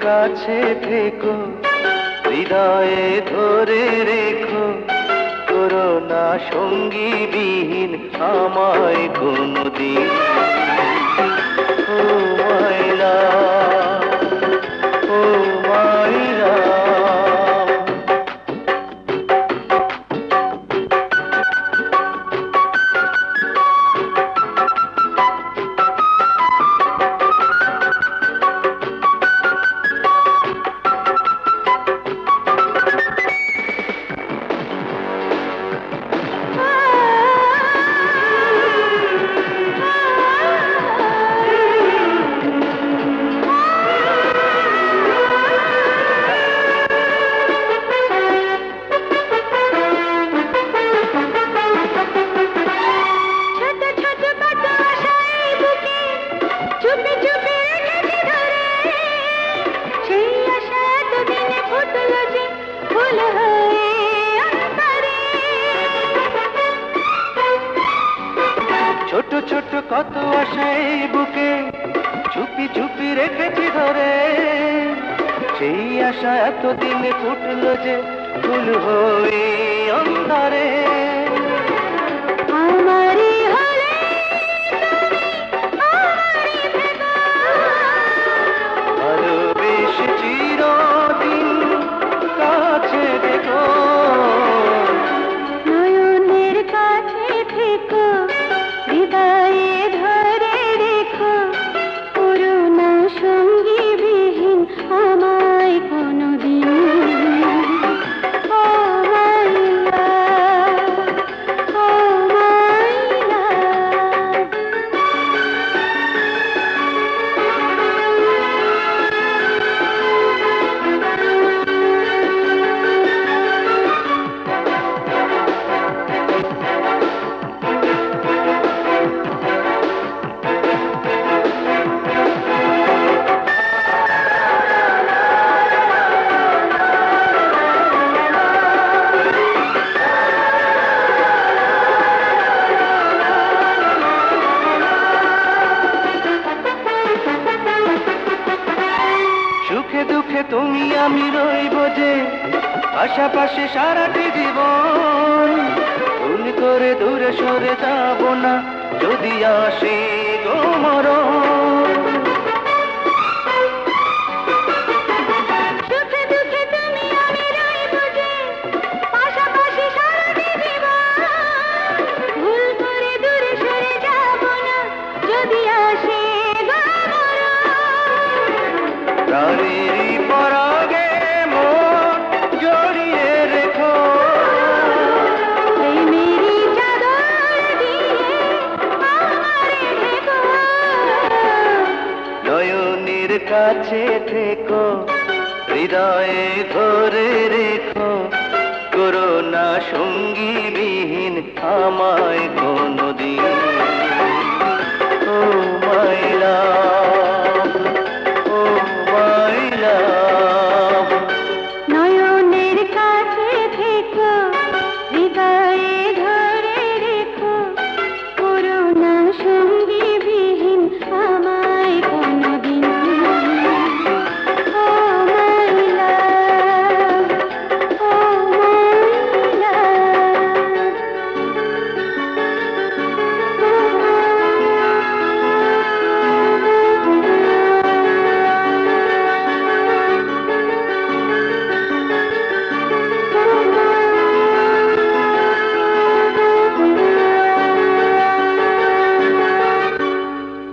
কাছে থেকো হৃদয়ে ধরে রেখো করোনা সঙ্গী বিহীন আমায় কোনদিন। ছোট কত আশা এই বুকে চুপি চুপি রেখেছি ধরে। সেই আশা এতদিন ফুটল যে ফুল হয়ে অন্ধারে। তুমি আমি রইব যে পাশাপাশি সারাটি জীবন। ভুল করে দূরে সরে যাব না যদি আসে গো মরণ। থেকো হৃদয়ে ধরে রেখো করোনা সঙ্গী বিহীন আমায় কোনদিন।